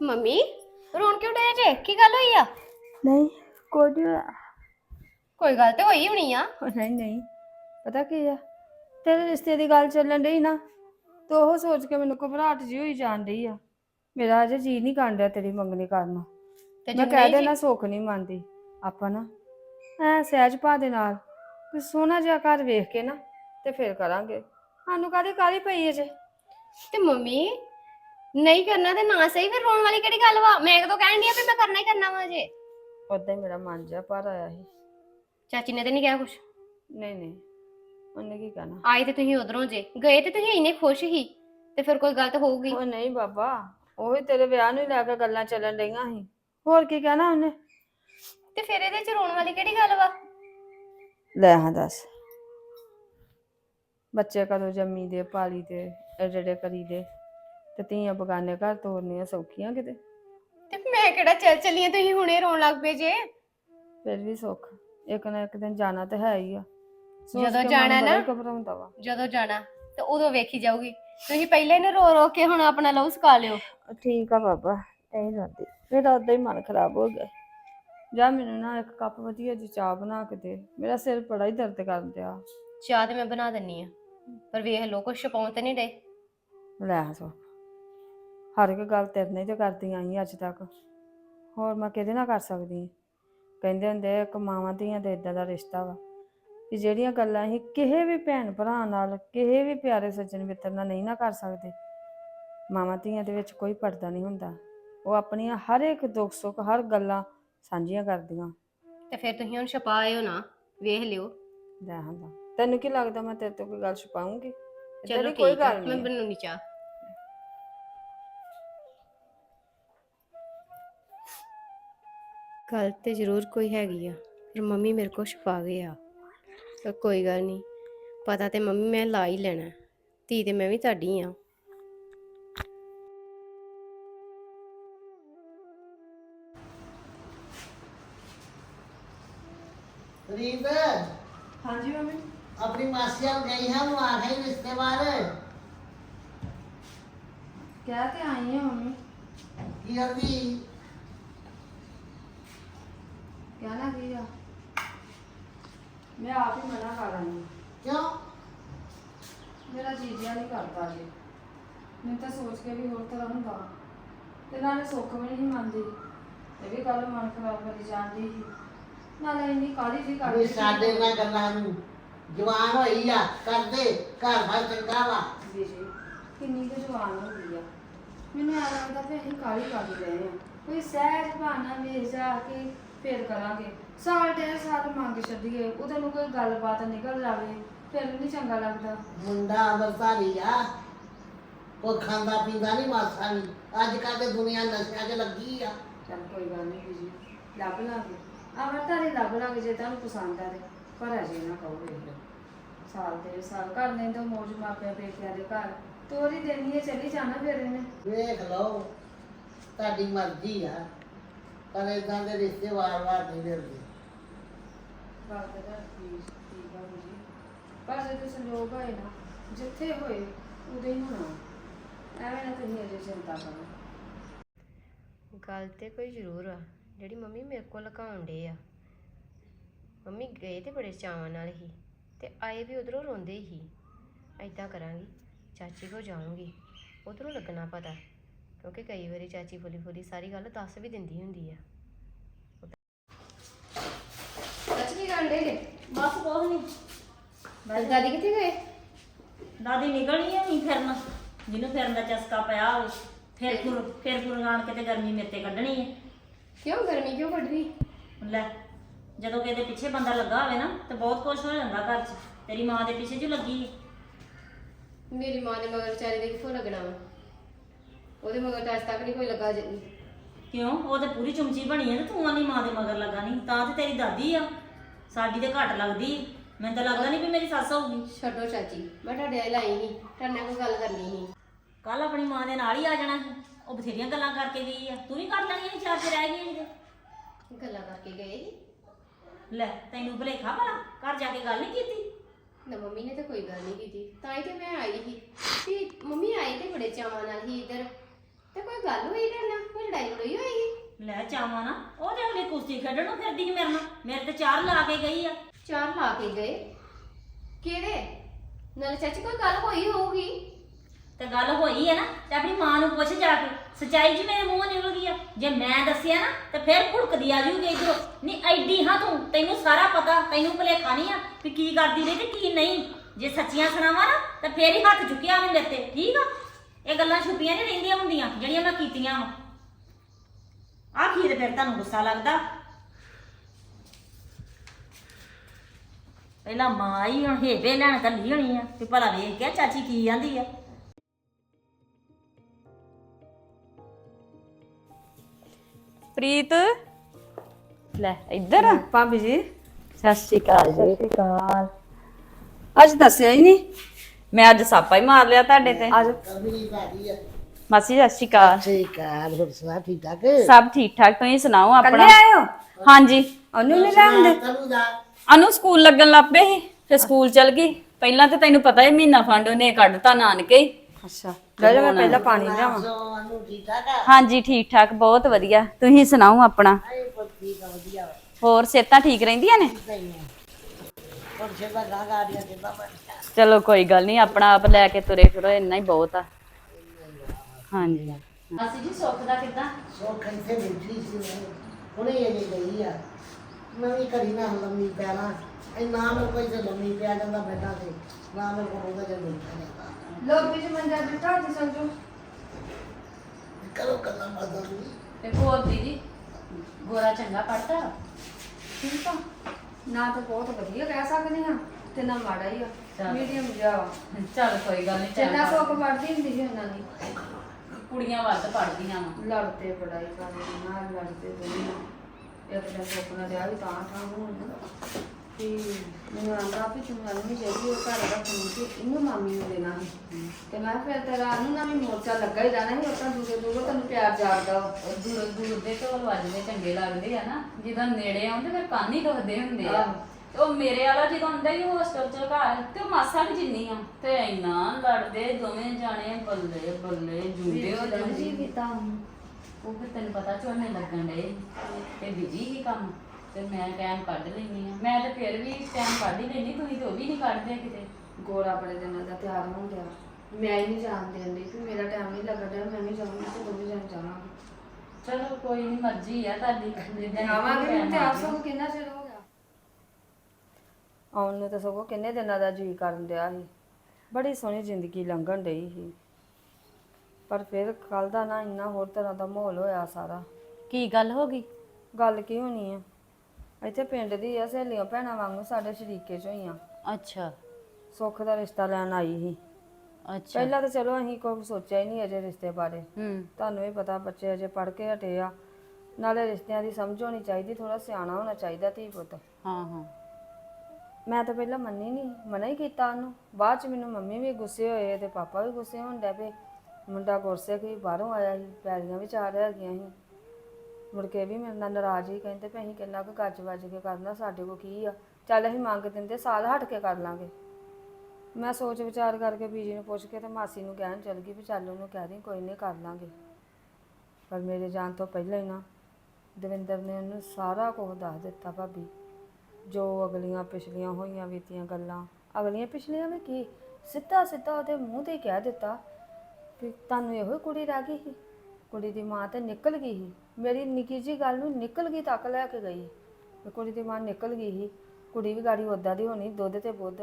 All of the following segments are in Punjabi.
ਮੰਮੀ ਰੋਣ ਕਿਉਂ ਡਏ ਜੇ? ਕੀ ਗੱਲ ਹੋਈ ਆ? ਨਹੀਂ ਕੁਝ। ਕੋਈ ਗੱਲ ਤੇ ਹੋਈ ਹੋਣੀ ਆ। ਉਹ ਨਹੀਂ ਨਹੀਂ ਪਤਾ ਕੀ ਆ? ਤੇਰੇ ਰਿਸ਼ਤੇ ਦੀ ਗੱਲ ਚੱਲਣ ਡਈ ਨਾ ਤੇ ਉਹ ਸੋਚ ਕੇ ਮੈਨੂੰ ਘਬਰਾਹਟ ਜੀ ਹੋਈ ਜਾਣ ਡਈ ਆ। ਮੇਰਾ ਅਜੇ ਜੀ ਨਹੀਂ ਕਰਨ ਡਿਆ ਤੇਰੀ ਮੰਗਣੀ ਕਰਨ। ਨੂੰ ਤੇ ਮੈਂ ਕਹਿ ਦੇਣਾ ਸੁੱਖ ਨਹੀਂ ਮੰਨਦੀ। ਆਪਾਂ ਨਾ ਐ ਸਹਿਜ ਭਾ ਦੇ ਨਾਲ ਕੋਈ ਸੋਹਣਾ ਜਿਹਾ ਘਰ ਵੇਖ ਕੇ ਨਾ ਤੇ ਫਿਰ ਕਰਾਂਗੇ। ਸਾਨੂੰ ਕਾਹਦੀ ਕਾਹਲੀ ਪਈ ਅਜੇ ਤੇ ਮੰਮੀ ਨਹੀਂ ਕਰਨਾ ਤੇ ਨਾ ਸਹੀ ਫਿਰ ਰੋਣ ਵਾਲੀ ਕਿਹੜੀ ਗੱਲ ਵਾ? ਮੈਂ ਕਦੋਂ ਕਹਿਣ ਡਈ ਆ ਵੀ ਮੈਂ ਕਰਨਾ ਹੀ ਕਰਨਾ ਵਾ ਜੇ ਉਦਾਂ ਹੀ ਮੇਰਾ ਮਨ ਜਿਹਾ ਭਰ ਆਇਆ ਸੀ। ਚਾਚੀ ਨੇ ਤੇ ਨਹੀਂ ਕਿਹਾ ਕੁਛ? ਨਹੀਂ ਨਹੀਂ ਉਹਨੇ ਕੀ ਕਹਿਣਾ? ਆਏ ਤੇ ਤੁਸੀਂ ਉਧਰੋਂ ਜੇ। ਗਏ ਤੇ ਤੁਸੀਂ ਇੰਨੇ ਖੁਸ਼ ਹੀ ਤੇ ਫਿਰ ਕੋਈ ਗੱਲ ਤਾਂ ਹੋਊਗੀ। ਉਹ ਨਹੀਂ ਬਾਬਾ ਉਹ ਵੀ ਤੇਰੇ ਵਿਆਹ ਨੂੰ ਹੀ ਲੈ ਕੇ ਗੱਲਾਂ ਚੱਲਣ ਡਈਆਂ ਸੀ। ਹੋਰ ਕੀ ਕਹਿਣਾ ਉਹਨੇ? ਤੇ ਫਿਰ ਇਹਦੇ ਚ ਰੋਣ ਵਾਲੀ ਕਿਹੜੀ ਗੱਲ ਵਾ? ਲੈ ਹਾਂ ਦੱਸ। ਬੱਚੇ ਕਦੋਂ ਜੰਮੀ ਦੇ ਪਾਲੀ ਦੇ ਇਹ ਜਿਹੜੇ ਕਰੀ ਦੇ। ਤੇ ਧੀਆਂ ਬਗਾਨੇ ਘਰ ਤੋਰਨੀਆਂ ਸੌਖੀਆਂ ਕਿਤੇ। ਤੇ ਮੈਂ ਕਿਹੜਾ ਚੱਲ ਚੱਲੀ ਆ ਤੁਸੀਂ ਹੁਣੇ ਰੋਣ ਲੱਗ ਪਏ ਜੇ। ਫਿਰ ਵੀ ਸੁੱਖ ਇੱਕ ਨਾ ਇੱਕ ਦਿਨ ਜਾਣਾ ਤੇ ਹੈ ਹੀ ਆ। ਸੋਚ ਜਦੋਂ ਕੇ ਮਨ ਜਾਣਾ ਬੜਾ ਨਾ- ਹੀ ਘਬਰਾਉਂਦਾ ਵਾ। ਜਦੋਂ ਜਾਣਾ ਤੇ ਉਦੋਂ ਵੇਖੀ ਜਾਊਗੀ। ਤੁਸੀਂ ਪਹਿਲਾਂ ਹੀ ਨਾ ਰੋ ਰੋ ਕੇ ਹੁਣ ਆਪਣਾ ਲਹੂ ਸਕਾ ਲਿਓ। ਠੀਕ ਆ ਬਾਬਾ ਐ ਜਾਂਦੀ। ਮੇਰਾ ਉਦਾਂ ਹੀ ਮਨ ਖਰਾਬ ਹੋ ਗਿਆ। ਜਾ ਮੈਨੂੰ ਨਾ ਇੱਕ ਕੱਪ ਵਧੀਆ ਜੀ ਚਾਹ ਬਣਾ ਕੇ ਦੇ। ਮੇਰਾ ਸਿਰ ਬੜਾ ਹੀ ਦਰਦ ਕਰਨ ਦਿਆ। ਚਾਹ ਤੇ ਮੈਂ ਬਣਾ ਦਿੰਨੀ ਆ ਪਰ ਵੇਖ ਲੋ ਕੁਛ ਛਪਾਉਣ ਤੇ ਨਹੀਂ ਡੇ ਲੈ ਸੋ। ਹਰ ਇੱਕ ਗੱਲ ਤੇਰੇ ਨਾਲ ਹੀ ਤੇ ਕਰਦੀ ਆਈ ਅੱਜ ਤੱਕ। ਹੋਰ ਮੈਂ ਕਿਹਦੇ ਨਾਲ ਕਰ ਸਕਦੀ ਹਾਂ? ਕਹਿੰਦੇ ਹੁੰਦੇ ਆ, ਇੱਕ ਮਾਵਾਂ ਧੀਆਂ ਦਾ ਇਦਾਂ ਦਾ ਰਿਸ਼ਤਾ ਵਾ ਕਿ ਜਿਹੜੀਆਂ ਗੱਲਾਂ ਅਸੀਂ ਕਿਸੇ ਵੀ ਭੈਣ ਭਰਾ ਨਾਲ ਕਿਸੇ ਵੀ ਪਿਆਰੇ ਸੱਜਣ ਮਿੱਤਰ ਨਾਲ ਨਹੀਂ ਨਾ ਕਰ ਸਕਦੇ। ਮਾਵਾਂ ਧੀਆਂ ਦੇ ਵਿੱਚ ਕੋਈ ਪਰਦਾ ਨਹੀਂ ਹੁੰਦਾ। ਉਹ ਆਪਣੀਆਂ ਹਰ ਇੱਕ ਦੁੱਖ ਸੁੱਖ ਹਰ ਗੱਲਾਂ ਸਾਂਝੀਆਂ ਕਰਦੀਆਂ। ਤੇ ਫਿਰ ਤੁਸੀਂ ਹੁਣ ਛਪਾਇਓ ਨਾ ਵੇਖ ਲਿਓ। ਲੈ ਹਾਂ ਤੈਨੂੰ ਕੀ ਲੱਗਦਾ ਮੈਂ ਤੇਰੇ ਤੋਂ ਕੋਈ ਗੱਲ ਛੁਪਾਉਂਗੀ ਚਲੋ ਕੋਈ ਗੱਲ ਮੈਂ ਨਹੀਂ ਬਣਾਉਣੀ ਚਾਹ। ਗੱਲ ਤੇ ਜ਼ਰੂਰ ਕੋਈ ਹੈਗੀ ਆ। ਪਰ ਮੰਮੀ ਮੇਰੇ ਕੋਲ ਛੁਪਾ ਗਏ ਆ। ਤਾਂ ਕੋਈ ਗੱਲ ਨਹੀਂ ਪਤਾ ਤੇ ਮੰਮੀ ਮੈਂ ਲਾ ਹੀ ਲੈਣਾ। ਧੀ ਤੇ ਮੈਂ ਵੀ ਤੁਹਾਡੀ ਆ। ਰੀਤ ਹਾਂਜੀ ਮੰਮੀ। ਆਪਣੀ ਮਾਸੀਆਂ ਗਈ ਹਾਂ ਨੂੰ ਆ ਗਈ ਰਿਸ਼ਤੇ ਬਾਰੇ। ਕਹਿ ਤੇ ਆਈ ਹਾਂ ਮੰਮੀ। ਕੀ ਕਰਦੀ ਕਹਿਣਾ ਕੀ ਆ? ਮੈਂ ਆਪ ਹੀ ਮਨਾ ਕਰ ਆਈ ਕਿਉਂ? ਮੇਰਾ ਜੀਜਿਆ ਨਹੀਂ ਕਰਦਾ ਜੀ। ਮੈਂ ਤਾਂ ਸੋਚ ਕੇ ਵੀ ਹੋਰ ਤਰ੍ਹਾਂ ਹੁੰਦਾ। ਤੇ ਨਾਲੇ ਸੁੱਖ ਵੀ ਨਹੀਂ ਮੰਨਦੀ। ਇਹ ਵੀ ਗੱਲ ਮਨ ਖਰਾਬ ਕਰੀ ਜਾਂਦੀ ਸੀ। ਨਾਲੇ ਇੰਨੀ ਕਾਹਲੀ ਜੀ ਵੀ ਕਰਦੀ ਸੀ। ਸਾਡੇ ਨਾਲ ਗੱਲਾਂ ਨੂੰ ਜਵਾਨ ਹੋਈ ਆ ਕਰਦੇ ਘਰ ਬਾਰ ਚੰਗਾ ਵਾ। ਜੀ ਜੀ ਕਿੰਨੀ ਕੁ ਜਵਾਨ ਹੋ ਗਈ ਆ। ਮੈਨੂੰ ਐਂ ਲੱਗਦਾ ਵੀ ਅਸੀਂ ਕਾਹਲੀ ਕਰ ਰਹੇ ਹਾਂ ਕੋਈ ਸਹਿਜ ਬਹਾਨਾ ਵੇਖ ਜਾ ਕੇ ਫੇਰ ਕਰਾਂਗੇ। ਸਾਲ ਡੇਢ ਸਾਲ ਮੰਗ ਛੱਡੀਏ ਉਹਦੇ ਨੂੰ ਕੋਈ ਗੱਲਬਾਤ ਨਿਕਲ ਜਾਵੇ ਫਿਰ ਨਹੀਂ ਚੰਗਾ ਲੱਗਦਾ। ਮੁੰਡਾ ਅੰਮ੍ਰਿਤਧਾਰੀ ਆ ਉਹ ਖਾਂਦਾ ਪੀਂਦਾ ਨਹੀਂ ਮਾਸਾ ਵੀ। ਅੱਜ ਕੱਲ੍ਹ ਤੇ ਦੁਨੀਆ ਨਸ਼ਿਆਂ 'ਚ ਲੱਗੀ ਆ। ਚੱਲ ਕੋਈ ਗੱਲ ਨਹੀਂ ਜੀ ਲੱਭ ਲਾਂਗੇ। ਆਵਰ ਤਾਰੇ ਲੱਭ ਲਾਂਗੇ ਜੇ ਤੁਹਾਨੂੰ ਪਸੰਦ ਆ ਤੇ ਪਰ ਅਜੇ ਨਾ ਕਹੋ ਵੇਖ ਲਓ। ਸਾਲ ਦੇ ਸਾਲ ਕਰ ਲੈਂਦੇ ਹੋ ਮੌਜ ਮਾਪਿਆਂ ਪੇਕਿਆਂ ਦੇ ਘਰ। ਤੋਰੀ ਦੇਣੀ ਹੈ ਚਲੀ ਜਾਣਾ ਫਿਰ ਇਹਨੇ। ਵੇਖ ਲਓ ਤੁਹਾਡੀ ਮਰਜ਼ੀ ਆ। ਪਰ ਇਦਾਂ ਦੇ ਰਿਸ਼ਤੇ ਵਾਰ-ਵਾਰ ਨਹੀਂ ਮਿਲਦੇ। ਗੱਲ ਤਾਂ ਤੁਹਾਡੀ ਠੀਕ ਆ ਜੀ। ਪਰ ਜੇ ਤੁਸੀਂ ਸੰਜੋਗ ਹੋਏ ਨਾ ਜਿੱਥੇ ਹੋਏ ਉਦੋਂ ਹੀ ਹੋਣਾ। ਐਵੇਂ ਨਾ ਤੁਸੀਂ ਅਜੇ ਚਿੰਤਾ ਕਰੋ। ਗੱਲ ਤੇ ਕੋਈ ਜ਼ਰੂਰ ਆ ਜਿਹੜੀ ਮੰਮੀ ਮੇਰੇ ਕੋਲ ਲਕਾਉਣ ਡੇ ਆ। ਮੰਮੀ ਗਏ ਤੇ ਬੜੇ ਚਾਵਾਂ ਨਾਲ ਹੀ ਤੇ ਆਏ ਵੀ ਉਧਰੋਂ ਰੋਂਦੇ ਹੀ। ਐਦਾਂ ਕਰਾਂਗੀ ਚਾਚੀ ਕੋ ਜਾਊਂਗੀ ਉਧਰੋਂ ਲੱਗਣਾ ਪਤਾ। ਕਿਉਂਕਿ ਕਈ ਵਾਰੀ ਚਾਚੀ ਫੁੱਲੀ ਫੁੱਲੀ ਸਾਰੀ ਗੱਲ ਦੱਸ ਵੀ ਦਿੰਦੀ ਹੁੰਦੀ ਆ। ਚਾਚੀ ਕੀ ਕਰਨ ਡੇ ਨੇ ਬਸ ਕੁਛ ਨਹੀਂ ਬਸ ਦਾਦੀ ਕਿੱਥੇ ਗਏ? ਦਾਦੀ ਨਿਕਲਣੀ ਆ ਨਹੀਂ ਫਿਰਨ। ਜਿਹਨੂੰ ਫਿਰਨ ਦਾ ਚਸਕਾ ਪਿਆ ਹੋਵੇ ਫਿਰ ਫੁਰ ਫਿਰ ਫੁਰਗਾਨ ਕਿਤੇ ਗਰਮੀ ਮੇਤੇ ਕੱਢਣੀ ਹੈ ਕਿਉਂ ਗਰਮੀ ਕਿਉਂ ਕੱਢਣੀ ਲੈ ਜਦੋਂ ਕਿਤੇ ਪਿੱਛੇ ਬੰਦਾ ਲੱਗਾ ਹੋਵੇ ਨਾ ਤੇ ਬਹੁਤ ਕੁਝ ਹੋ ਜਾਂਦਾ ਘਰ 'ਚ। ਤੇਰੀ ਮਾਂ ਦੇ ਪਿੱਛੇ ਜੋ ਲੱਗੀ ਹੈ ਮੇਰੀ ਮਾਂ ਦੇ ਮਗਰ ਵਿਚਾਰੇ ਦੇ ਕਿੱਥੋਂ ਲੱਗਣਾ ਵਾ? ਉਹਦੇ ਮਗਰ ਤਾਂ ਅੱਜ ਤੱਕ ਨਹੀਂ ਕੋਈ ਲੱਗਾ ਜੀ ਕਿਉਂ? ਉਹ ਤੇ ਪੂਰੀ ਚਮਚੀ ਬਣੀ ਹੈ ਤੇ ਤੂੰ ਆਨੀ ਮਾਂ ਦੇ ਮਗਰ ਲੱਗਾ ਨਹੀਂ। ਤਾਂ ਤੇ ਤੇਰੀ ਦਾਦੀ ਆ। ਸਾਡੀ ਤੇ ਘੱਟ ਲੱਗਦੀ। ਮੈਨੂੰ ਤਾਂ ਲੱਗਦਾ ਨਹੀਂ ਵੀ ਮੇਰੀ ਸੱਸ ਹੋਊਗੀ ਛੱਡੋ ਚਾਚੀ ਮੈਂ ਤੁਹਾਡੇ ਨਾਲ ਆਈ ਨਹੀਂ। ਤੁਹਾਡੇ ਨਾਲ ਕੋਈ ਗੱਲ ਕਰਨੀ ਸੀ ਕੱਲ ਆਪਣੀ ਮਾਂ ਦੇ ਨਾਲ ਹੀ ਆ ਜਾਣਾ ਸੀ। ਉਹ ਬਥੇਰੀਆਂ ਗੱਲਾਂ ਕਰਕੇ ਗਈ ਆ। ਤੂੰ ਵੀ ਕਰ ਲੈਣੀਆਂ ਸੀ ਚਾਰ ਤੇ ਰਹਿ ਗਈ ਤੇ ਗੱਲਾਂ ਕਰਕੇ ਗਏ ਸੀ? ਲੈ ਤੈਨੂੰ ਭੁਲੇਖਾ ਭਲਾ। ਘਰ ਜਾ ਕੇ ਗੱਲ ਨਹੀਂ ਕੀਤੀ? ਨਾ ਮੰਮੀ ਨੇ ਤਾਂ ਕੋਈ ਗੱਲ ਨਹੀਂ ਕੀਤੀ। ਤਾਂ ਹੀ ਤੇ ਮੈਂ ਆਈ ਸੀ। ਵੀ ਮੰਮੀ ਆਈ ਤੇ ਬੜੇ ਚਾਵਾਂ ਨਾਲ ਹੀ ਇੱਧਰ। ਤੇ ਕੋਈ ਗੱਲ ਹੋਈ ਤੁਹਾਡੇ ਨਾਲ? ਕੋਈ ਲੈ ਚਾਵਾਂ ਨਾ। ਉਹ ਤੇ ਅਗਲੀ ਕੁਸ਼ਤੀ ਖੇਡਣ ਨੂੰ ਫਿਰਦੀ ਸੀ ਮੇਰੇ ਨਾਲ। ਮੇਰੇ ਤੇ ਚਾਰ ਲਾ ਕੇ ਗਈ ਆ। ਚਾਰ ਲਾ ਕੇ ਗਏ? ਕਿਹੜੇ? ਨਾਲੇ ਚਾਚੀ ਕੋਈ ਗੱਲ ਹੋਈ ਹੋਊਗੀ? ਤੇ ਗੱਲ ਹੋਈ ਹੈ ਨਾ ਤੇ ਆਪਣੀ ਮਾਂ ਨੂੰ ਪੁੱਛ ਜਾ ਕੇ। ਸਚਾਈ ਜੀ ਮੇਰੇ ਮੂੰਹੋਂ ਨਿਕਲ ਗਈ ਆ। ਜੇ ਮੈਂ ਦੱਸਿਆ ਨਾ ਤੇ ਫਿਰ ਭੁੜਕਦੀ ਆ ਜੂਗੀ ਇਧਰੋਂ। ਨਹੀਂ ਐਡੀ ਹਾਂ ਤੂੰ ਤੈਨੂੰ ਸਾਰਾ ਪਤਾ ਤੈਨੂੰ ਭੁਲੇਖਾ ਨਹੀਂ ਆ ਵੀ ਕੀ ਕਰਦੀ ਰਹੀ ਤੇ ਕੀ ਨਹੀਂ। ਜੇ ਸੱਚੀਆਂ ਸੁਣਾਵਾਂ ਨਾ ਤਾਂ ਫੇਰ ਹੀ ਹੱਥ ਚੁੱਕਿਆ ਉਹਨੇ ਮੇਰੇ ਤੇ ਠੀਕ ਆ? ਇਹ ਗੱਲਾਂ ਛੁਪੀਆਂ ਨਹੀਂ ਰਹਿੰਦੀਆਂ ਹੁੰਦੀਆਂ ਜਿਹੜੀਆਂ ਮੈਂ ਕੀਤੀਆਂ ਵਾ। ਆਖੀ ਤੇ ਫਿਰ ਤੁਹਾਨੂੰ ਗੁੱਸਾ ਲੱਗਦਾ? ਪਹਿਲਾਂ ਮਾਂ ਹੁਣ ਹੇਵੇ ਲੈਣ ਕੱਲੀ ਹੋਣੀ ਆ ਵੀ ਭਲਾ ਵੇਖ ਕੇ ਚਾਚੀ ਕੀ ਜਾਂਦੀ ਆ। ਪ੍ਰੀਤ? ਲੈ ਇੱਧਰ ਭਾਬੀ ਜੀ। ਸਤਿ ਸ਼੍ਰੀ ਅਕਾਲ ਜੀ। ਅੱਜ ਦੱਸਿਆ ਹੀ ਨਹੀਂ। ਮੈਂ ਅੱਜ ਸਾਪਾ ਹੀ ਮਾਰ ਲਿਆ ਤੁਹਾਡੇ ਤੇ। ਅੱਜ ਮਾਸੀ ਸਤਿ ਸ਼੍ਰੀ ਅਕਾਲ। ਠੀਕ ਆ ਹੋਰ ਸੁਣਾ ਠੀਕ ਠਾਕ? ਸਭ ਠੀਕ ਠਾਕ ਤੁਸੀਂ ਸੁਣਾਓ ਕੱਲੇ ਆਪਣਾ ਆਏ ਹੋ? ਹਾਂਜੀ। ਉਹਨੂੰ ਨਹੀਂ ਲਾਉਂਦੇ ਅਨੂ ਸਕੂਲ ਲੱਗਣ ਲੱਗ ਪਏ ਸੀ ਫਿਰ ਸਕੂਲ ਚਲ ਗਈ। ਪਹਿਲਾਂ ਤੇ ਤੈਨੂੰ ਪਤਾ ਹੈ ਮਹੀਨਾ ਫੰਡ ਉਹਨੇ ਕੱਢਤਾ ਨਾਨਕੇ ਹੀ। ਅੱਛਾ ਲੈ ਜਾ ਮੈਂ ਪਹਿਲਾਂ ਪਾਣੀ ਲਿਆਵਾਂ। ਸੋ ਅਨੂ ਠੀਕ ਠਾਕ ਆ? ਹਾਂਜੀ ਠੀਕ ਠਾਕ ਬਹੁਤ ਵਧੀਆ। ਤੁਸੀਂ ਸੁਣਾਓ ਆਪਣਾ। ਹੋਰ ਸਿਹਤਾਂ ਠੀਕ ਰਹਿੰਦੀਆਂ ਨੇ? ਚਲੋ ਕੋਈ ਗੱਲ ਨਹੀਂ ਆਪਣਾ ਆਪ ਲੈ ਕੇ ਤੁਰੇ ਫਿਰੋ ਇੰਨਾ ਹੀ ਬਹੁਤ ਆ। ਹਾਂਜੀ। ਮਾਸੀ ਜੀ ਸੁੱਖ ਦਾ ਕਿੱਦਾਂ? ਸੋ ਖੰਥੇ ਬੈਠੀ ਸੀ ਮੈਂ ਹੁਣੇ ਇਹ ਗਈ ਆ। ਨਵੀਂ ਘੜੀ ਨਾ ਲੰਮੀ ਪੈਣਾ ਇਹ ਨਾ ਮੈਂ ਕੋਈ ਤੇ ਲੰਮੀ ਪਿਆ ਜਾਂਦਾ ਬੈਠਾ ਤੇ ਨਾ ਮੈਂ ਕੋਈ ਉਹਦਾ ਜੇ ਬੈਠਾ ਜਾਂਦਾ। ਲੋਕ ਵੀ ਮੰਜਾ ਬਿਠਾ ਦੇ ਸੰਜੂ ਕਰੋ ਕੱਲਾ ਬਦਲ ਤੇ ਹੋਰ ਦੀਦੀ ਗੋਰਾ ਚੰਗਾ ਪੜਦਾ ਠੀਕ ਆ? ਨਾ ਤਾਂ ਬਹੁਤ ਵਧੀਆ ਕਹਿ ਸਕਦੇ ਹਾਂ। ਤੇ ਨਾ ਮਾੜਾ ਹੀ ਆ ਚੱਲ। ਮੀਡੀਅਮ ਜਿਹਾ ਵਾ। ਚੱਲ ਕੋਈ ਗੱਲ ਨਹੀਂ ਜਿੰਨਾ ਚੰਗਾ ਸੁੱਖ ਪੜਦੀ ਹੁੰਦੀ ਸੀ ਉਹਨਾਂ ਦੀ। ਕੁੜੀਆਂ ਵੱਧ ਪੜਦੀਆਂ ਵਾ। ਲੜਦੇ ਬੜਾਈ ਕਰਦੇ ਨਾ ਲੜਦੇ ਦੋਨੋਂ ਇੱਕ ਦਿਨ ਸੁੱਖ ਨਾਲ ਰਿਹਾ ਵੀ ਤਾਂ ਠਾਂ ਹੋਣ ਕਿ ਮੈਨੂੰ ਆਂਦਾ ਵੀ ਤੂੰ ਮੈਨੂੰ ਵੀ ਜਿਹੜੀ ਉਹ ਘਰ ਦਾ ਫੋਨ ਸੀ ਇਹਨੂੰ ਮਾਮੀ ਨੂੰ ਦੇਣਾ ਸੀ। ਤੇ ਮੈਂ ਫਿਰ ਤੇਰਾ ਨੂੰ ਨਾ ਵੀ ਮੋਰਚਾ ਲੱਗਾ ਹੀ ਜਾਣਾ ਸੀ ਉਤਾਂ ਦੂਰੇ ਦੂਰੇ ਤੈਨੂੰ ਪਿਆਰ ਜਾਗਦਾ ਵਾ। ਉਹ ਦੂਰ ਦੂਰ ਦੇ ਢੋਲ ਵੱਜਦੇ ਚੰਗੇ ਲੱਗਦੇ ਆ ਨਾ। ਜਦੋਂ ਨੇੜੇ ਆਉਂਦੇ ਫਿਰ ਕੰਨ ਹੀ ਦੁਖਦੇ ਹੁੰਦੇ ਆ। ਆਹੋ। ਤੇ ਉਹ ਮੇਰੇ ਵਾਲਾ ਜਦੋਂ ਆਉਂਦਾ ਹੀ ਹੋਸਟਲ ਚ ਘਰ ਤੇ ਉਹ ਮਾਸਾ ਕਿ ਜਿੰਨੀ ਆ। ਤੇ ਇੰਨਾ ਲੜਦੇ ਦੋਵੇਂ ਜਾਣੇ ਬੱਲੇ ਬੱਲੇ ਜੁੰਦੇ ਹੋ ਜਾਂਦੇ। ਕੀਤਾ ਉਹ ਫਿਰ ਤੈਨੂੰ ਪਤਾ ਝੋਨੇ ਲੱਗਣ ਡੇ ਤੇ ਬਿਜ਼ੀ ਹੀ ਕੰਮ। ਤੇ ਮੈਂ ਟਾਈਮ ਕੱਢ ਲੈਣੀ ਆ। ਮੈਂ ਤੇ ਫਿਰ ਵੀ ਟਾਈਮ ਕੱਢ ਹੀ ਲੈਣੀ ਤੁਸੀਂ ਤੇ ਉਹ ਵੀ ਨਹੀਂ ਕੱਢਦੇ ਕਿਤੇ। ਗੋਰਾ ਬੜੇ ਦਿਨਾਂ ਦਾ ਤਿਆਰ ਹੋ ਗਿਆ ਮੈਂ ਹੀ ਨਹੀਂ ਜਾਣ ਦੇਂਦੀ ਕਿ ਮੇਰਾ ਟਾਈਮ ਨਹੀਂ ਲੱਗਦਾ ਮੈਂ ਵੀ ਜਾਊਂਗੀ ਤੇ ਦੋਵੇਂ ਜਣ ਜਾਵਾਂਗੇ। ਚਲੋ ਕੋਈ ਨਹੀਂ ਮਰਜ਼ੀ ਆ ਤੁਹਾਡੀ। ਜਿੱਦਾਂ time ਤੇ ਆਪ। ਸਭ ਕਿੰਨਾ ਚਿਰ ਹੋ ਆਉਣ ਨੂੰ ਤਾਂ ਸਗੋਂ ਕਿੰਨੇ ਦਿਨਾਂ ਦਾ ਜੀ ਕਰਨ ਡਿਆ ਸੀ। ਬੜੀ ਸੋਹਣੀ ਜ਼ਿੰਦਗੀ ਲੰਘਣ ਡਈ ਸੀ। ਪਰ ਫਿਰ ਕੱਲ ਦਾ ਨਾ ਇੰਨਾ ਹੋਰ ਤਰ੍ਹਾਂ ਦਾ ਮਾਹੌਲ ਹੋਇਆ ਸਾਰਾ। ਕੀ ਗੱਲ ਹੋ ਗਈ? ਗੱਲ ਕੀ ਹੋਣੀ ਆ? ਇੱਥੇ ਪਿੰਡ ਦੀ ਆ ਸਹੇਲੀਆਂ ਭੈਣਾਂ ਵਾਂਗੂ ਸਾਡੇ ਸ਼ਰੀਕੇ ਚ ਹੋਈਆਂ ਅੱਛਾ। ਸੁੱਖ ਦਾ ਰਿਸ਼ਤਾ ਲੈਣ ਆਈ ਸੀ। ਅੱਛਾ। ਪਹਿਲਾਂ ਤਾਂ ਚਲੋ ਅਸੀਂ ਕੋਈ ਸੋਚਿਆ ਹੀ ਨਹੀਂ ਅਜੇ ਰਿਸ਼ਤੇ ਬਾਰੇ। ਹੂੰ। ਤੁਹਾਨੂੰ ਵੀ ਪਤਾ ਬੱਚੇ ਅਜੇ ਪੜ੍ਹ ਕੇ ਹਟੇ ਆ। ਨਾਲੇ ਰਿਸ਼ਤਿਆਂ ਦੀ ਸਮਝ ਹੋਣੀ ਚਾਹੀਦੀ ਥੋੜਾ ਸਿਆਣਾ ਹੋਣਾ ਚਾਹੀਦਾ ਧੀ ਪੁੱਤ। ਹਾਂ ਹਾਂ। ਮੈਂ ਤਾਂ ਪਹਿਲਾਂ ਮੰਨੀ ਨਹੀਂ ਮਨਾ ਹੀ ਕੀਤਾ ਉਹਨੂੰ। ਬਾਅਦ ਚ ਮੈਨੂੰ ਮੰਮੀ ਵੀ ਗੁੱਸੇ ਹੋਏ ਤੇ ਪਾਪਾ ਵੀ ਗੁੱਸੇ ਹੋਣ ਡੈ ਪਏ। ਮੁੰਡਾ ਗੁਰਸੇ ਕੋਈ ਬਾਹਰੋਂ ਆਇਆ ਸੀ, ਪੈਰੀਆਂ ਵਿੱਚ ਆ ਰਿਹਾ ਹੈਗੀਆਂ ਸੀ। ਮੁੜ ਕੇ ਵੀ ਮੇਰੇ ਨਾਲ ਨਾਰਾਜ਼ ਹੀ ਕਹਿੰਦੇ ਪਏ ਅਸੀਂ ਕਿੰਨਾ ਕੁ ਗੱਜ ਵੱਜ ਕੇ ਕਰਨਾ ਸਾਡੇ ਕੋ ਕੀ ਆ? ਚੱਲ ਅਸੀਂ ਮੰਗ ਦਿੰਦੇ, ਸਾਲ ਹਟ ਕੇ ਕਰ ਲਾਂਗੇ। ਮੈਂ ਸੋਚ ਵਿਚਾਰ ਕਰਕੇ ਬੀਜੀ ਨੂੰ ਪੁੱਛ ਕੇ ਤੇ ਮਾਸੀ ਨੂੰ ਕਹਿਣ ਚੱਲ ਗਈ ਵੀ ਚੱਲ ਉਹਨੂੰ ਕਹਿ ਦੇ ਕੋਈ ਨਹੀਂ ਕਰ ਲਾਂਗੇ। ਪਰ ਮੇਰੇ ਜਾਣ ਤੋਂ ਪਹਿਲਾਂ ਹੀ ਨਾ, ਦਵਿੰਦਰ ਨੇ ਉਹਨੂੰ ਸਾਰਾ ਕੁਝ ਦੱਸ ਦਿੱਤਾ ਭਾਬੀ। ਜੋ ਅਗਲੀਆਂ ਪਿਛਲੀਆਂ ਹੋਈਆਂ ਬੀਤੀਆਂ ਗੱਲਾਂ। ਅਗਲੀਆਂ ਪਿਛਲੀਆਂ ਵੀ ਕੀ? ਸਿੱਧਾ ਸਿੱਧਾ ਉਹਦੇ ਮੂੰਹ ਤੇ ਕਹਿ ਦਿੱਤਾ ਕਿ ਤੁਹਾਨੂੰ ਇਹੋ ਹੀ ਕੁੜੀ ਰਹਿ ਗਈ ਸੀ। ਕੁੜੀ ਦੀ ਮਾਂ ਤੇ ਨਿਕਲ ਗਈ ਸੀ। ਮੇਰੀ ਨਿੱਕੀ ਜੀ ਗੱਲ ਨੂੰ ਨਿਕਲ ਗਈ ਤੱਕ ਲੈ ਕੇ ਗਈ। ਵੀ ਕੁੜੀ ਦੀ ਮਾਂ ਨਿਕਲ ਗਈ ਸੀ। ਕੁੜੀ ਵੀ ਗਾੜੀ ਉਦਾਂ ਦੀ ਹੋਣੀ, ਦੁੱਧ ਤੇ ਬੁੱਧ।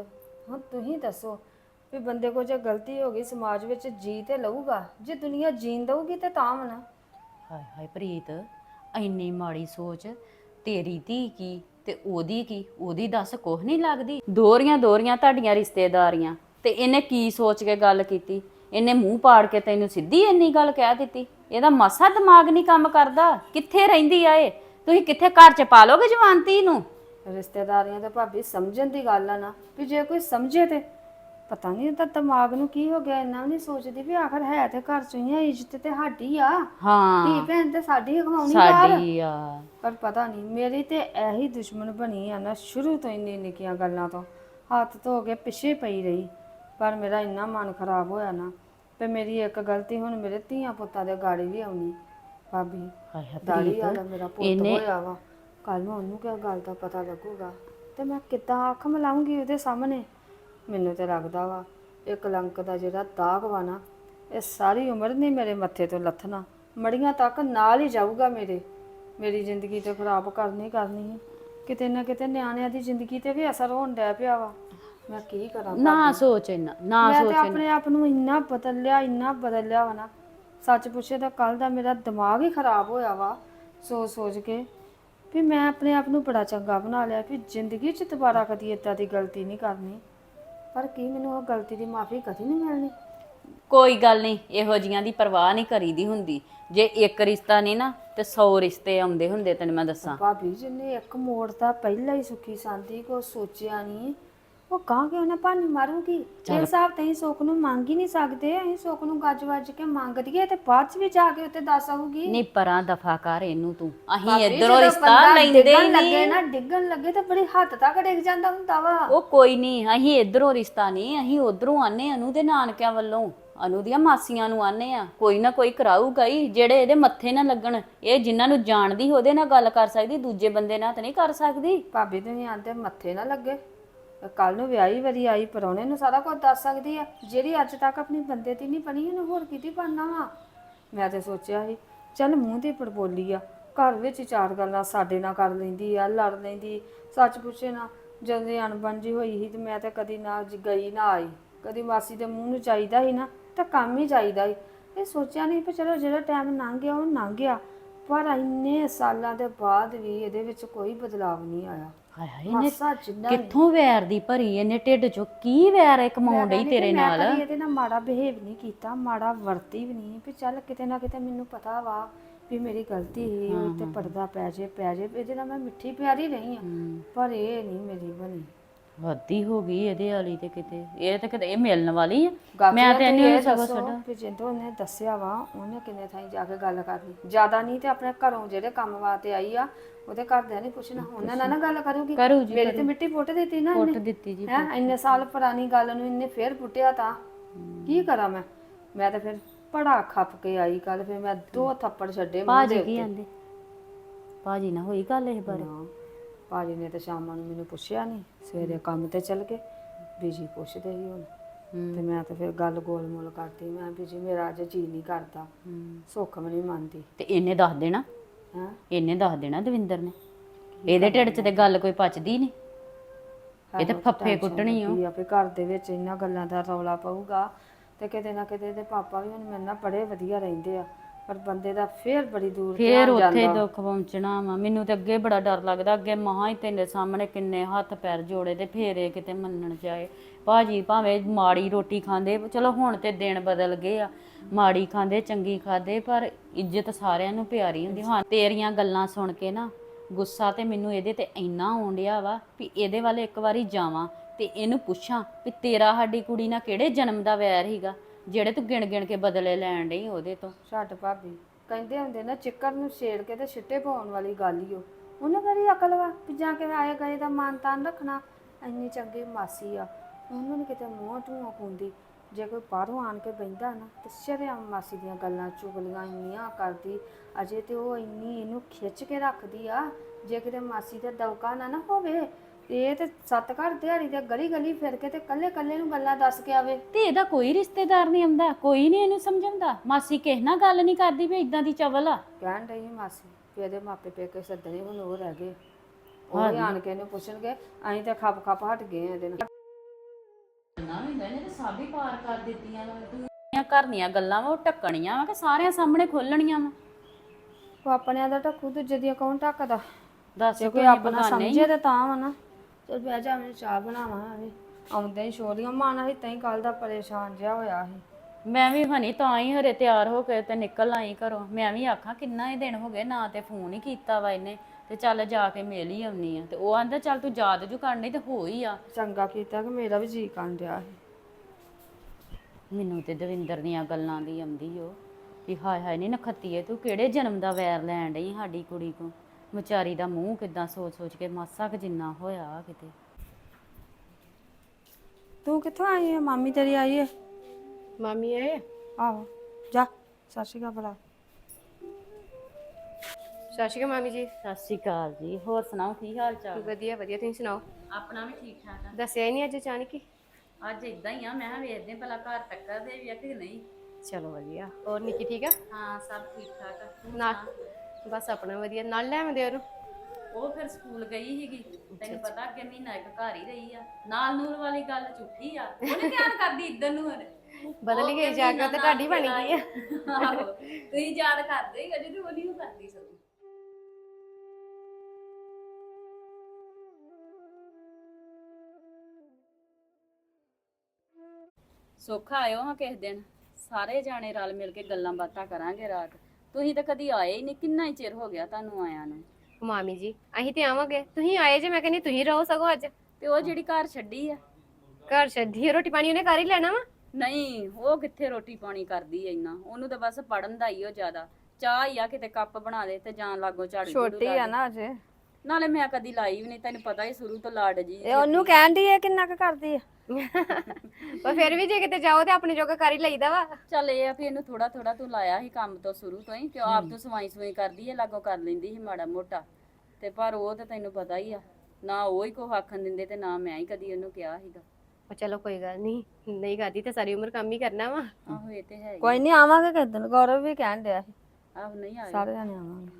ਹੁਣ ਤੁਸੀਂ ਦੱਸੋ ਵੀ ਬੰਦੇ ਕੋ ਜੇ ਗਲਤੀ ਹੋ ਗਈ, ਸਮਾਜ ਵਿੱਚ ਜੀ ਤੇ ਲਊਗਾ। ਜੇ ਦੁਨੀਆ ਜੀਣ ਦਊਗੀ ਤੇ ਤਾਂ ਮਨਾ। ਹਾਏ ਹਾਏ ਪ੍ਰੀਤ, ਇੰਨੀ ਮਾੜੀ ਸੋਚ। ਤੇਰੀ ਧੀ ਕੀ? ਤੇ ਉਹਦੀ ਕੀ? ਉਹਦੀ ਦੱਸ ਕੁਛ ਨਹੀਂ ਲੱਗਦੀ? ਦੋਰੀਆਂ ਦੋਰੀਆਂ ਤੁਹਾਡੀਆਂ ਰਿਸ਼ਤੇਦਾਰੀਆਂ। ਤੇ ਇਹਨੇ ਕੀ ਸੋਚ ਕੇ ਗੱਲ ਕੀਤੀ? ਇਹਨੇ ਮੂੰਹ ਪਾੜ ਕੇ ਤੈਨੂੰ ਸਿੱਧੀ ਇੰਨੀ ਗੱਲ ਕਹਿ ਦਿੱਤੀ? ਇਹਦਾ ਮਾਸਾ ਦਿਮਾਗ ਨਹੀਂ ਕੰਮ ਕਰਦਾ? ਕਿੱਥੇ ਰਹਿੰਦੀ ਆ ਇਹ? ਤੁਸੀਂ ਕਿੱਥੇ ਘਰ ਚ ਪਾ ਲੋਗੇ ਜਵਾਨ ਧੀ ਨੂੰ? ਰਿਸ਼ਤੇਦਾਰੀਆਂ ਤੇ ਭਾਬੀ ਸਮਝਣ ਦੀ ਗੱਲ ਆ ਨਾ, ਵੀ ਜੇ ਕੋਈ ਸਮਝੇ ਤੇ ਪਤਾ ਨਹੀਂ ਤਾਂ ਦਿਮਾਗ ਨੂੰ ਕੀ ਹੋ ਗਿਆ ਇੰਨਾ ਵੀ ਨਹੀਂ ਸੋਚਦੀ ਵੀ ਆਖਰ ਹੈ ਤੇ ਘਰ ਚੋਂ ਹੀ ਆ ਇੱਜ਼ਤ ਤੇ ਸਾਡੀ ਆ। ਧੀ ਹਾਂ ਭੈਣ ਤੇ ਸਾਡੀ ਖਵਾਉਣੀ ਬਾਹਰ ਸਾਡੀ ਆ। ਪਰ ਪਤਾ ਨਹੀਂ ਮੇਰੀ ਤੇ ਇਹੀ ਦੁਸ਼ਮਣ ਬਣੀ ਆ ਨਾ ਸ਼ੁਰੂ ਤੋਂ ਇੰਨੀ ਨਿੱਕੀਆਂ ਗੱਲਾਂ ਤੋਂ। ਹੱਥ ਧੋ ਕੇ ਪਿੱਛੇ ਪਈ ਰਹੀ ਪਰ ਮੇਰਾ ਇੰਨਾ ਮਨ ਖਰਾਬ ਹੋਇਆ ਨਾ ਤੇ ਮੇਰੀ ਇੱਕ ਗਲਤੀ ਹੁਣ ਮੇਰੇ ਧੀਆਂ ਪੁੱਤਾਂ ਦੇ ਗਾੜੀ ਵੀ ਆਉਣੀ। ਭਾਬੀ ਹਾਏ ਹਾਏ ਦਾੜੀ ਵਾਲਾ ਮੇਰਾ ਪੁੱਤ ਇਹਨੇ- ਹੋਇਆ ਵਾ। ਕੱਲ ਨੂੰ ਉਹਨੂੰ ਕਿਆ ਗੱਲ ਦਾ ਪਤਾ ਲੱਗੂਗਾ? ਤੇ ਮੈਂ ਕਿੱਦਾਂ ਅੱਖ ਮਲਾਉਂਗੀ ਉਹਦੇ ਸਾਹਮਣੇ? ਮੈਨੂੰ ਤੇ ਲੱਗਦਾ ਵਾ ਇਹ ਕਲੰਕ ਦਾ ਜਿਹੜਾ ਦਾਗ ਵਾ ਨਾ ਇਹ ਸਾਰੀ ਉਮਰ ਨਹੀਂ ਮੇਰੇ ਮੱਥੇ ਤੋਂ ਲੱਥਣਾ। ਮੜੀਆਂ ਤੱਕ ਨਾਲ ਹੀ ਜਾਊਗਾ ਮੇਰੇ। ਮੇਰੀ ਜ਼ਿੰਦਗੀ ਤੇ ਖਰਾਬ ਕਰਨੀ ਕਰਨੀ ਹੈ ਕਿਤੇ ਨਾ ਕਿਤੇ ਨਿਆਣਿਆਂ ਦੀ ਜ਼ਿੰਦਗੀ ਤੇ ਵੀ ਅਸਰ ਹੋਣ ਡਿਆ ਪਿਆ ਵਾ। ਮੈਂ ਕੀ ਕਰਾਂ ਨਾ ਸੋਚ ਇੰਨਾ ਨਾ ਮੈਂ ਸੋਚ ਤੇ ਆਪਣੇ ਆਪ ਨੂੰ ਇੰਨਾ ਬਦਲ ਲਿਆ ਇੰਨਾ ਬਦਲ ਲਿਆ ਵਾ ਨਾ। ਸੱਚ ਪੁੱਛੇ ਤਾਂ ਕੱਲ ਦਾ ਮੇਰਾ ਦਿਮਾਗ ਹੀ ਖਰਾਬ ਹੋਇਆ ਵਾ ਸੋਚ ਸੋਚ ਕੇ। ਵੀ ਮੈਂ ਆਪਣੇ ਆਪ ਨੂੰ ਬੜਾ ਚੰਗਾ ਬਣਾ ਲਿਆ ਵੀ ਜ਼ਿੰਦਗੀ 'ਚ ਦੁਬਾਰਾ ਕਦੀ ਏਦਾਂ ਦੀ ਗਲਤੀ ਨਹੀਂ ਕਰਨੀ। ਪਰ ਕੀ ਮੈਨੂੰ ਉਹ ਗਲਤੀ ਦੀ ਮਾਫੀ ਕਦੀ ਨਹੀਂ ਮਿਲਣੀ? ਕੋਈ ਗੱਲ ਨਹੀਂ ਇਹੋ ਜੀਆਂ ਦੀ ਪਰਵਾਹ ਨਹੀਂ ਕਰੀਦੀ ਹੁੰਦੀ। ਜੇ ਇੱਕ ਰਿਸ਼ਤਾ ਨਹੀਂ ਨਾ ਤੇ 100 ਰਿਸ਼ਤੇ ਆਉਂਦੇ ਹੁੰਦੇ ਤੈਨੂੰ ਮੈਂ ਦੱਸਾਂ। ਭਾਬੀ ਜੀ ਨੇ ਇੱਕ ਮੋੜ ਤਾਂ ਪਹਿਲਾਂ ਹੀ ਸੁਖੀ ਸੰਦੀ ਕੋ ਸੋਚਿਆ ਨਹੀਂ। ਉਹ ਕਾਂ ਕਿ ਉਹਨੇ ਭਾਨੀ ਮਾਰੂਗੀ? ਇਹ ਹਿਸਾਬ ਤੇ ਹੀ ਸੁੱਖ ਨੂੰ ਮੰਗ ਹੀ ਨਹੀਂ ਸਕਦੇ ਅਸੀਂ ਸੁੱਖ ਨੂੰ ਗੱਜ ਵੱਜ ਕੇ ਮੰਗ ਦਈਏ ਤੇ ਬਾਅਦ ਚ ਵੀ ਜਾ ਕੇ ਉੱਤੇ ਦੱਸ ਆਊਗੀ। ਨਹੀਂ ਪਰਾਂ ਦਫਾ ਕਰ ਇਹਨੂੰ ਤੂੰ। ਅਸੀਂ ਇਧਰੋਂ ਰਿਸ਼ਤਾ ਲੈਂਦੇ ਡਿੱਗਣ ਹੀ ਲੱਗੇ ਨਹੀਂ। ਨਾ ਡਿੱਗਣ ਲੱਗੇ ਤਾਂ ਬੜੀ ਹੱਦ ਤੱਕ ਡਿੱਗ ਜਾਂਦਾ ਹੁੰਦਾ ਵਾ। ਉਹ ਕੋਈ ਨਹੀਂ ਅਸੀਂ ਇਧਰੋਂ ਰਿਸ਼ਤਾ ਨਹੀਂ ਅਸੀਂ ਉਧਰੋਂ ਆਨੇ ਅਨੂ ਦੇ ਨਾਨਕਿਆਂ ਵੱਲੋਂ। ਅਨੂ ਦੀਆਂ ਮਾਸੀਆਂ ਨੂੰ ਆਨੇ ਆ ਕੋਈ ਨਾ ਕੋਈ ਕਰਾਊਗਾ ਹੀ ਜਿਹੜੇ ਇਹਦੇ ਮੱਥੇ ਨਾ ਲੱਗਣ। ਇਹ ਜਿਨ੍ਹਾਂ ਨੂੰ ਜਾਣਦੀ ਉਹਦੇ ਨਾਲ ਗੱਲ ਕਰ ਸਕਦੀ ਦੂਜੇ ਬੰਦੇ ਨਾਲ ਤਾਂ ਨਹੀਂ ਕਰ ਸਕਦੀ। ਭਾਬੀ ਤੁਸੀਂ ਆਂਦੇ ਮੱਥੇ ਨਾ ਲੱਗੇ। ਕੱਲ ਨੂੰ ਵਿਆਹੀ ਵਾਰੀ ਆਈ ਪਰੌਣੇ ਨੂੰ ਸਾਰਾ ਕੁਝ ਦੱਸ ਸਕਦੀ ਆ। ਜਿਹੜੀ ਅੱਜ ਤੱਕ ਆਪਣੀ ਬੰਦੇ ਦੀ ਨਹੀਂ ਬਣੀ ਇਹਨੂੰ ਹੋਰ ਕਿਤੇ ਬਣਨਾ ਵਾ? ਮੈਂ ਤੇ ਸੋਚਿਆ ਸੀ, ਚੱਲ ਮੂੰਹ ਤੇ ਪੜਬੋਲੀ ਆ। ਘਰ ਵਿੱਚ ਚਾਰ ਗੱਲਾਂ ਸਾਡੇ ਨਾਲ ਕਰ ਲੈਂਦੀ ਆ, ਲੜ ਲੈਂਦੀ, ਸੱਚ ਪੁੱਛੇ ਨਾ। ਜਦੋਂ ਦੀ ਅਣਬਣ ਜੀ ਹੋਈ ਸੀ ਤੇ ਮੈਂ ਤਾਂ ਕਦੀ ਨਾ ਜ- ਗਈ, ਨਾ ਆਈ। ਕਦੀ ਮਾਸੀ ਦੇ ਮੂੰਹ ਨੂੰ ਚਾਹੀਦਾ ਸੀ ਨਾ, ਤਾਂ ਕੰਮ ਹੀ ਚਾਹੀਦਾ ਸੀ। ਇਹ ਸੋਚਿਆ ਨਹੀਂ ਵੀ ਚਲੋ ਜਿਹੜਾ ਟਾਈਮ ਲੰਘ ਗਿਆ, ਉਹ ਲੰਘ ਗਿਆ। ਪਰ ਇੰਨੇ ਸਾਲਾਂ ਦੇ ਬਾਅਦ ਵੀ ਇਹਦੇ ਵਿੱਚ ਕੋਈ ਬਦਲਾਵ ਨਹੀਂ ਆਇਆ। ਹਾਏ ਹਾਏ ਇਹਨੇ ਜਿੰਨਾ ਕਿੱਥੋਂ ਵੈਰ ਦੀ ਭਰੀ ਇਹਨੇ ਢਿੱਡ ਚੋਂ ਕੀ ਵੈਰ ਕਮਾਉਣ ਡਈ ਮੈਂ ਤੇਰੇ ਨਾਲ? ਕਦੀ ਇਹਦੇ ਨਾਲ ਮਾੜਾ ਬਿਹੇਵ ਨਹੀਂ ਕੀਤਾ ਮਾੜਾ ਵਰਤੀ ਵੀ ਨਹੀਂ ਵੀ ਚੱਲ ਕਿਤੇ ਨਾ ਕਿਤੇ ਮੈਨੂੰ ਪਤਾ ਵਾ ਵੀ ਮੇਰੀ ਗਲਤੀ ਸੀ ਤੇ ਪਰਦਾ ਪੈ ਜੇ ਪੈ ਜੇ ਇਹਦੇ ਨਾਲ ਮੈਂ ਮਿੱਠੀ ਪਿਆਰੀ ਰਹੀ ਆ ਪਰ ਇਹ ਨਹੀਂ ਮੇਰੀ ਬਣੀ। ਹੱਦੀ ਹੋ ਗਈ ਇਹਦੇ ਵਾਲੀ ਤੇ ਕਿਤੇ। ਇਹ ਤੇ ਕਿਤੇ ਇਹ ਮਿਲਣ ਵਾਲੀ ਆ। ਮੈਂ ਤੇ ਤੁਸੀਂ ਨਹੀਂ ਇਹ ਸਗੋਂ ਦੱਸੋ ਛੱਡ ਵੀ ਜਦੋਂ ਉਹਨੇ ਦੱਸਿਆ ਵਾ ਉਹਨੇ ਕਿੰਨੇ ਥਾਈਂ ਜਾ ਕੇ ਗੱਲ ਕਰ ਲਈ। ਜ਼ਿਆਦਾ ਨਹੀਂ ਤੇ ਆਪਣੇ ਘਰੋਂ ਜਿਹੜੇ ਕੰਮ ਵਾਸਤੇ ਆਈ ਆ ਉਹਦੇ ਘਰਦਿਆਂ ਨੇ ਪੁੱਛਣਾ। ਉਹਨਾਂ ਨਾਲ ਨਾ ਗੱਲ ਕਰੂਗੀ ਕਰੂ ਜੀ, ਮੇਰੀ ਤੇ ਮਿੱਟੀ ਪੁੱਟ ਦਿੱਤੀ ਨਾ ਪੁੱਟ ਇਹਨੇ। ਦਿੱਤੀ ਜੀ ਹੈ ਇੰਨੇ ਸਾਲ ਪੁਰਾਣੀ ਗੱਲ ਨੂੰ ਇਹਨੇ ਫੇਰ ਪੁੱਟਿਆ ਤਾਂ। ਕੀ ਕਰਾਂ ਮੈਂ? ਮੈਂ ਤਾਂ ਫਿਰ ਬੜਾ ਖੱਪ ਕੇ ਆਈ ਕੱਲ ਫਿਰ ਮੈਂ ਦੋ ਥੱਪੜ ਛੱਡੇ ਮੂੰਹ ਭਾਜੀ ਦੇ ਕੀ ਉੱਤੇ। ਆਂਦੇ? ਭਾਜੀ ਨਾ ਹੋਈ ਗੱਲ ਇਹ ਬਾਰੇ? ਭਾਜੀ ਨੇ ਤਾਂ ਸ਼ਾਮਾਂ ਨੂੰ ਮੈਨੂੰ ਪੁੱਛਿਆ ਨਹੀਂ ਸਵੇਰੇ ਕੰਮ ਤੇ ਚੱਲ ਗਏ ਬੀਜੀ ਪੁੱਛਦੇ ਹੀ ਹੁਣ। ਤੇ ਮੈਂ ਤਾਂ ਫਿਰ ਗੱਲ ਗੋਲ-ਮੋਲ ਕਰਤੀ ਮੈਂ ਬੀਜੀ ਮੇਰਾ ਅੱਜ ਜੀ ਨਹੀਂ ਕਰਦਾ ਸੁੱਖ ਵੀ ਨਹੀਂ ਮੰਨਦੀ। ਤੇ ਇਹਨੇ ਦੱਸ ਦੇਣਾ? ਹੈ? ਇਹਨੇ ਦੱਸ ਦੇਣਾ ਦਵਿੰਦਰ ਨੇ? ਇਹਦੇ ਢਿੱਡ 'ਚ ਤੇ ਗੱਲ ਕੋਈ ਪਚਦੀ ਨਹੀਂ ਇਹ ਤੇ ਫੱਫੇ ਕੁੱਟਣੀ ਓ ਆਪੇ ਘਰ ਦੇ ਵਿੱਚ ਇਹਨਾਂ ਗੱਲਾਂ ਦਾ ਰੌਲਾ ਪਊਗਾ ਤੇ ਕਿਤੇ ਨਾ ਕਿਤੇ ਇਹਦੇ ਪਾਪਾ ਵੀ ਹੁਣ ਮੇਰੇ ਨਾਲ ਬੜੇ ਵਧੀਆ ਰਹਿੰਦੇ ਆ। ਪਰ ਬੰਦੇ ਦਾ ਫੇਰ ਬੜੀ ਦੂਰ ਫੇਰ ਧਿਆਨ ਉੱਥੇ ਜਾਂਦਾ। ਦੁੱਖ ਪਹੁੰਚਣਾ ਵਾ। ਮੈਨੂੰ ਤੇ ਅੱਗੇ ਬੜਾ ਡਰ ਲੱਗਦਾ ਅੱਗੇ ਮਹਾ ਹੀ ਤੇਰੇ ਸਾਹਮਣੇ ਕਿੰਨੇ ਹੱਥ ਪੈਰ ਜੋੜੇ ਤੇ ਫੇਰੇ ਕਿਤੇ ਮੰਨਣ ਜਾਏ। ਭਾਜੀ ਭਾਵੇਂ ਮਾੜੀ ਰੋਟੀ ਖਾਂਦੇ ਚਲੋ ਹੁਣ ਤੇ ਦਿਨ ਬਦਲ ਗਏ ਆ। ਮਾੜੀ ਖਾਂਦੇ ਚੰਗੀ ਖਾਦੇ ਪਰ ਇੱਜ਼ਤ ਸਾਰਿਆਂ ਨੂੰ ਪਿਆਰੀ ਹੁੰਦੀ। ਹਾਂ ਤੇਰੀਆਂ ਗੱਲਾਂ ਸੁਣ ਕੇ ਨਾ ਗੁੱਸਾ ਤੇ ਮੈਨੂੰ ਇਹਦੇ ਤੇ ਇੰਨਾ ਆਉਣ ਡਿਆ ਵਾ ਵੀ ਇਹਦੇ ਵੱਲ ਇੱਕ ਵਾਰੀ ਜਾਵਾਂ ਤੇ ਇਹਨੂੰ ਪੁੱਛਾਂ ਵੀ ਤੇਰਾ ਸਾਡੀ ਕੁੜੀ ਨਾਲ ਕਿਹੜੇ ਜਨਮ ਦਾ ਵੈਰ ਹੀਗਾ? ਜਿਹੜੇ ਤੂੰ ਗਿਣ ਗਿਣ ਕੇ ਬਦਲੇ ਲੈਣ ਡਈ ਉਹਦੇ ਤੋਂ। ਛੱਡ ਭਾਬੀ, ਕਹਿੰਦੇ ਹੁੰਦੇ ਨਾ ਚਿੱਕਰ ਨੂੰ ਛੇੜ ਕੇ ਤੇ ਛਿੱਟੇ ਪਾਉਣ ਵਾਲੀ ਗੱਲ ਹੀ ਉਹ। ਉਹਨੇ ਕਰੀ ਅਕਲ ਵਾ ਵੀ ਜਾ ਕੇ ਆਏ ਗਏ ਦਾ ਮਾਨ ਤਾਨ ਰੱਖਣਾ? ਇੰਨੀ ਚੰਗੀ ਮਾਸੀ ਆ। ਉਹਨੂੰ ਨੀ ਕਿਤੇ ਮੂੰਹ ਧੂਆਂ ਪਾਉਂਦੀ ਜੇ ਕੋਈ ਬਾਹਰੋਂ ਆਣ ਕੇ ਬੈਂਦਾ ਨਾ ਤੇ ਸ਼ਰੇਆਮ ਮਾਸੀ ਦੀਆਂ ਗੱਲਾਂ ਚੁਗਲੀਆਂ ਇੰਨੀਆਂ ਕਰਦੀ, ਅਜੇ ਤੇ ਉਹ ਇੰਨੀ ਇਹਨੂੰ ਖਿੱਚ ਕੇ ਰੱਖਦੀ ਆ। ਜੇ ਕਿਤੇ ਮਾਸੀ ਦਾ ਦਵਕਾ ਨਾ ਨਾ ਹੋਵੇ ਇਹ ਤੇ ਸੱਤ ਘਰ ਦਿਹਾੜੀ ਦੇ ਗਲੀ ਗਲੀ ਫਿਰ ਕੇ ਤੇ ਕੱਲੇ ਕੱਲੇ ਨੂੰ ਗੱਲਾਂ ਦੱਸ ਕੇ ਆਵੇ। ਤੇ ਇਹਦਾ ਕੋਈ ਰਿਸ਼ਤੇਦਾਰ ਨਹੀਂ ਆਉਂਦਾ ਕੋਈ ਨਹੀਂ ਇਹਨੂੰ ਸਮਝਾਉਂਦਾ। ਮਾਸੀ ਕਿਸੇ ਨਾਲ ਗੱਲ ਨਹੀਂ ਕਰਦੀ ਵੀ ਇਦਾਂ ਦੀ ਚਵਲ ਆ। ਕਹਿਣ ਸੀ ਮਾਸੀ ਵੀ ਇਹਦੇ ਮਾਪੇ ਪੇਕੇ ਸੱਦਣੇ ਹੁਣ ਉਹ ਰਹਿ ਗਏ। ਉਹ ਵੀ ਆਣ ਕੇ ਇਹਨੂੰ ਪੁੱਛਣਗੇ ਅਸੀਂ ਤਾਂ ਖੱਪ ਖੱਪ ਹਟ ਗਏ ਆ ਇਹਦੇ ਨਾਲ। ਨਾ ਵੀ ਇਹਨੇ ਤੇ ਸਾਬੀ ਪਾਰ ਕਰ ਦਿੱਤੀਆਂ ਵਾ। ਤੂੰ ਦੀਆਂ ਗੱਲਾਂ ਵਾ ਉਹ ਢੱਕਣੀਆਂ ਵਾ ਕਿ ਸਾਰਿਆਂ ਸਾਹਮਣੇ ਖੋਲਣੀਆਂ ਵਾ? ਉਹ ਆਪਣਿਆਂ ਦਾ ਢੱਕੂ ਦੂਜੇ ਦੀਆਂ ਕੌਣ ਢੱਕਦਾ? ਦੱਸ ਜੇ ਕੋਈ ਆਪਣਾ ਸਮਝੇ ਤਾਂ ਤਾਂ ਵਾ ਨਾ। ਚਲ ਬਹਿ ਜਾ ਮੈਂ ਚਾਹ ਬਣਾਵਾਂ ਐਵੇਂ ਆਉਂਦੇ ਹੀ ਛੋਲੀਆਂ ਮਾਣਾ ਸੀ ਤੈਂ ਕੱਲ ਦਾ ਪਰੇਸ਼ਾਨ ਜਿਹਾ ਹੋਇਆ ਸੀ ਮੈਂ ਵੀ ਹਣੀ ਤਾਂ ਹੀ ਹਰੇ ਤਿਆਰ ਹੋ ਕੇ ਤੇ ਨਿਕਲ ਆਈ ਘਰੋਂ। ਮੈਂ ਵੀ ਆਖਾਂ ਕਿੰਨਾ ਹੀ ਦਿਨ ਹੋ ਗਏ ਨਾ ਤੇ ਫੋਨ ਹੀ ਕੀਤਾ ਵਾ ਇਹਨੇ ਤੇ ਚੱਲ ਜਾ ਕੇ ਮਿਲ ਹੀ ਆਉਣੀ ਆ। ਤੇ ਉਹ ਆਂਦਾ ਚੱਲ ਤੂੰ ਯਾਦ ਜੂ ਕਰਨੀ ਤੇ ਹੋ ਹੀ ਆ। ਚੰਗਾ ਕੀਤਾ ਕਿ ਮੇਰਾ ਵੀ ਜੀ ਕਰਨ ਡਿਆ ਸੀ। ਮੈਨੂੰ ਤੇ ਦਵਿੰਦਰ ਦੀਆਂ ਗੱਲਾਂ ਦੀ ਆਉਂਦੀ ਓ ਵੀ ਹਾਏ ਹਾਏ ਨਹੀਂ ਨਖੱਤੀਏ ਤੂੰ ਕਿਹੜੇ ਜਨਮ ਦਾ ਵੈਰ ਲੈਣ ਡਈ ਸਾਡੀ ਕੁੜੀ ਕੋ ਵਿਚਾਰੀ ਦਾ ਮੂੰਹ ਕਿਦਾਂ ਸੋਚ ਸੋਚ ਕੇ ਮਾਸਾ ਕੁ ਜਿੰਨਾ ਹੋਇਆ ਕਿਤੇ। ਤੂੰ ਕਿੱਥੋਂ ਆਈ ਹੈ ਮਾਮੀ ਤੇਰੀ ਆਈ ਹੈ ਮਾਮੀ ਆਏ? ਆਹੋ ਜਾ ਸਤਿ ਸ਼੍ਰੀ ਅਕਾਲ ਭਲਾ। ਸਤਿ ਸ਼੍ਰੀ ਅਕਾਲ ਮਾਮੀ ਜੀ। ਸਤਿ ਸ਼੍ਰੀ ਅਕਾਲ ਜੀ ਹੋਰ ਸੁਣਾਓ ਕੀ ਹਾਲ ਚਾਲ? ਵਧੀਆ ਵਧੀਆ ਤੁਸੀਂ ਸੁਣਾਓ? ਆਪਣਾ ਵੀ ਠੀਕ ਠਾਕ ਆ। ਦੱਸਿਆ ਹੀ ਨਹੀਂ ਅੱਜ ਅਚਾਨਕ ਹੀ? ਅੱਜ ਇਦਾਂ ਹੀ ਆ ਮੈਂ ਕਿਹਾ ਵੇਖਦੇ ਭਲਾ ਘਰ ਟੱਕਰਦੇ ਵੀ ਆ ਕਿ ਨਹੀਂ। ਚਲੋ ਵਧੀਆ ਹੋਰ ਨਿੱਕੀ ਠੀਕ ਆ? ਹਾਂ ਸਭ ਠੀਕ ਠਾਕ ਆ। ਤੂੰ ਨਾ ਸੁਣਾ? ਬਸ ਆਪਣਾ ਵਧੀਆ ਨਾਲ ਲੈ ਆਉਂਦੇ ਉਹਨੂੰ। ਉਹ ਫਿਰ ਸਕੂਲ ਗਈ ਸੀਗੀ ਤੈਨੂੰ ਪਤਾ ਅੱਗੇ ਮਹੀਨਾ ਇੱਕ ਘਰ ਹੀ ਰਹੀ ਆ। ਨਾਲ ਨੂਰ ਵਾਲੀ ਗੱਲ ਝੂਠੀ ਆ ਉਹਨੇ ਧਿਆਨ ਕਰਦੀ ਇੱਧਰ ਨੂੰ ਹੁਣ ਬਦਲ ਗਈ ਜਾ ਕੇ ਤੇ ਤੁਹਾਡੀ ਬਣ ਗਈ ਆ। ਆਹੋ ਤੁਸੀਂ ਯਾਦ ਕਰਦੇ ਹੀ ਅਜੇ ਤੇ ਉਹ ਨਹੀਂ ਕਰਦੀ ਸਭ ਸੁੱਖ ਆਇਓ ਹਾਂ ਕਿਸ ਦਿਨ ਸਾਰੇ ਜਾਣੇ ਰਲ ਮਿਲ ਕੇ ਗੱਲਾਂ ਬਾਤਾਂ ਕਰਾਂਗੇ ਰਾਤ। ਤੁਸੀਂ ਤਾਂ ਕਦੀ ਆਏ ਹੀ ਨਹੀਂ ਕਿੰਨਾ ਹੀ ਚਿਰ ਹੋ ਗਿਆ ਤੁਹਾਨੂੰ ਆਇਆਂ ਨੂੰ? ਮਾਮੀ ਜੀ ਅਸੀਂ ਤੇ ਆਵਾਂਗੇ। ਤੁਸੀਂ ਆਏ ਜੇ ਮੈਂ ਕਹਿੰਦੀ ਤੁਸੀਂ ਰਹੋ ਸਗੋਂ ਅੱਜ। ਤੇ ਉਹ ਜਿਹੜੀ ਘਰ ਛੱਡੀ ਆ? ਘਰ ਛੱਡੀ ਰੋਟੀ ਪਾਣੀ ਉਹਨੇ ਕਰ ਹੀ ਲੈਣਾ ਵਾ? ਨਹੀਂ ਉਹ ਕਿੱਥੇ ਰੋਟੀ ਪਾਣੀ ਕਰਦੀ ਐ ਇੰਨਾ? ਉਹਨੂੰ ਤਾਂ ਬਸ ਪੜਨ ਦਾ ਹੀ ਉਹ ਜ਼ਿਆਦਾ। ਚਾਹ ਹੀ ਆ ਕਿਤੇ ਕੱਪ ਬਣਾ ਦੇ ਤੇ ਜਾਂ ਲਾਗੋ ਝਾੜੂ ਝੂੜੂ ਛੋਟੀ ਆ। ਨਾ ਅਜੇ। ਨਾਲੇ ਮੈਂ ਕਦੀ ਲਾਈ ਵੀ ਨਹੀਂ ਤੈਨੂੰ ਪਤਾ ਹੀ ਸ਼ੁਰੂ ਤੋਂ ਲਾਡ ਜੀ ਇਹ ਉਹਨੂੰ ਕਹਿਣ ਦੀ ਹੈ ਕਿੰਨਾ ਕੁ ਕਰਦੀ ਆ? ਪਰ ਫਿਰ ਵੀ ਜੇ ਕਿਤੇ ਜਾਓ ਤੇ ਆਪਣੇ ਜੋਗਾ ਕਰ ਹੀ ਲਈਦਾ ਵਾ। ਚੱਲ ਇਹ ਆ ਵੀ ਇਹਨੂੰ ਥੋੜਾ ਥੋੜਾ ਤੂੰ ਲਾਇਆ ਸੀ ਕੰਮ ਤੋਂ ਸ਼ੁਰੂ ਤੋਂ ਹੀ ਕਿ ਉਹ ਆਪ ਤੋਂ ਸਵਾਈ ਸਵਾਈ ਕਰਦੀ ਐ ਲਾਗੋ ਕਰ ਲੈਂਦੀ ਸੀ ਮਾੜਾ ਮੋਟਾ। ਤੇ ਪਰ ਉਹ ਤਾਂ ਤੈਨੂੰ ਪਤਾ ਹੀ ਆ ਨਾ ਉਹ ਹੀ ਕੋ ਆਖਣ ਦਿੰਦੇ ਤੇ ਨਾ ਮੈਂ ਹੀ ਕਦੀ ਉਹਨੂੰ ਕਿਹਾ ਸੀਗਾ। ਉਹ ਚਲੋ ਕੋਈ ਗੱਲ ਨਹੀਂ ਨਹੀਂ ਕਰਦੀ ਤੇ ਸਾਰੀ ਉਮਰ ਕੰਮ ਹੀ ਕਰਨਾ ਵਾ। ਆਹੋ ਇਹ ਤੇ ਹੈ ਹੀ ਕੋਈ ਨਹੀਂ ਆਵਾਂਗੇ ਕਿਸ ਦਿਨ ਗੌਰਵ ਵੀ ਕਹਿਣ ਡਿਆ ਸੀ। ਆਹੋ ਨਹੀਂ ਆਏ। ਸਾਰੇ ਜਾਣੇ ਆਵਾਂਗੇ।